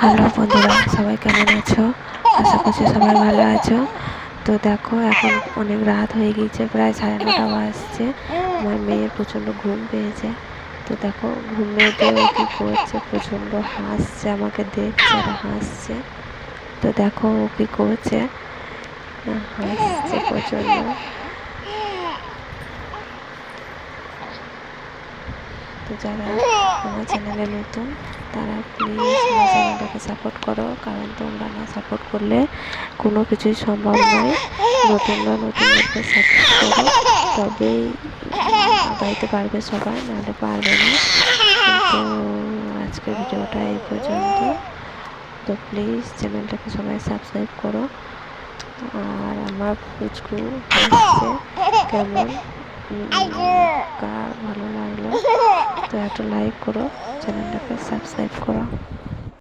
Hello বন্ধুরা, সবাই কেমন আছো? আশা করছি সবাই ভালো আছো। তো দেখো, এখন অনেক রাত হয়ে গিয়েছে, প্রায় সাড়ে নটা বাজছে। আমার মেয়ের প্রচণ্ড ঘুম পেয়েছে। তো দেখো ঘুমেতে ও কী করছে, প্রচণ্ড হাসছে, আমাকে দেখছে আর হাসছে। তো দেখো ও কী করছে? হাসছে প্রচণ্ড। তো যারা আমার চ্যানেলে নতুন, তারা প্লিজ আমার চ্যানেলটাকে সাপোর্ট করো, কারণ তোমরা না সাপোর্ট করলে কোনো কিছুই সম্ভব নয়। নতুনরা নতুনদেরকে সাপোর্ট করো, তবেই আগাইতে পারবে সবাই, নাহলে পারবে না। তো আজকের ভিডিওটা এই পর্যন্ত। তো প্লিজ চ্যানেলটাকে সবাই সাবস্ক্রাইব করো। আর আমার হচ্ছে কেমন? তো একটা লাইক করো চ্যানেলটাকে সাবস্ক্রাইব করো।